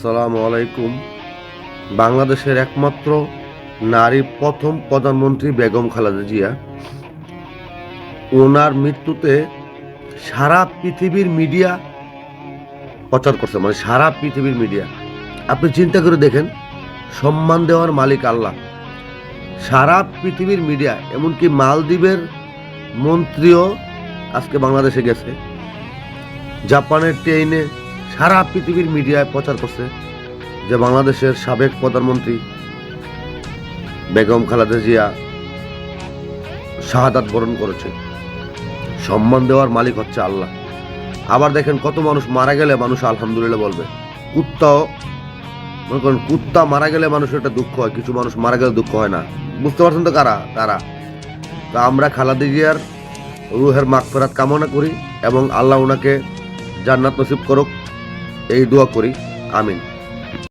আসসালামু আলাইকুম। বাংলাদেশের একমাত্র নারী প্রথম প্রধানমন্ত্রী বেগম খালেদা জিয়া। ওনার মৃত্যুতে সারা পৃথিবীর মিডিয়া প্রচার করছে মানে সারা পৃথিবীর মিডিয়া। আপনি চিন্তা করে দেখেন, সম্মান দেওয়ার মালিক আল্লাহ। সারা পৃথিবীর মিডিয়া, এমনকি মালদ্বীপের মন্ত্রীও আজকে বাংলাদেশে গেছে। জাপানের ট্রেনে সারা পৃথিবীর মিডিয়ায় প্রচার করছে যে বাংলাদেশের সাবেক প্রধানমন্ত্রী বেগম খালেদা জিয়া শাহাদাত বরণ করেছে। সম্মান দেওয়ার মালিক হচ্ছে আল্লাহ। আবার দেখেন কত মানুষ মারা গেলে মানুষ আলহামদুলিল্লাহ বলবে। কুত্তাও, মনে করেন কুত্তা মারা গেলে মানুষের একটা দুঃখ হয়, কিছু মানুষ মারা গেলে দুঃখ হয় না। বুঝতে পারছেন তো কারা? তারা তা আমরা খালাদি জিয়ার রুহের মাগফেরাত কামনা করি এবং আল্লাহ ওনাকে জান্নাত নসিব করুক। এই দোয়া করি আমিন।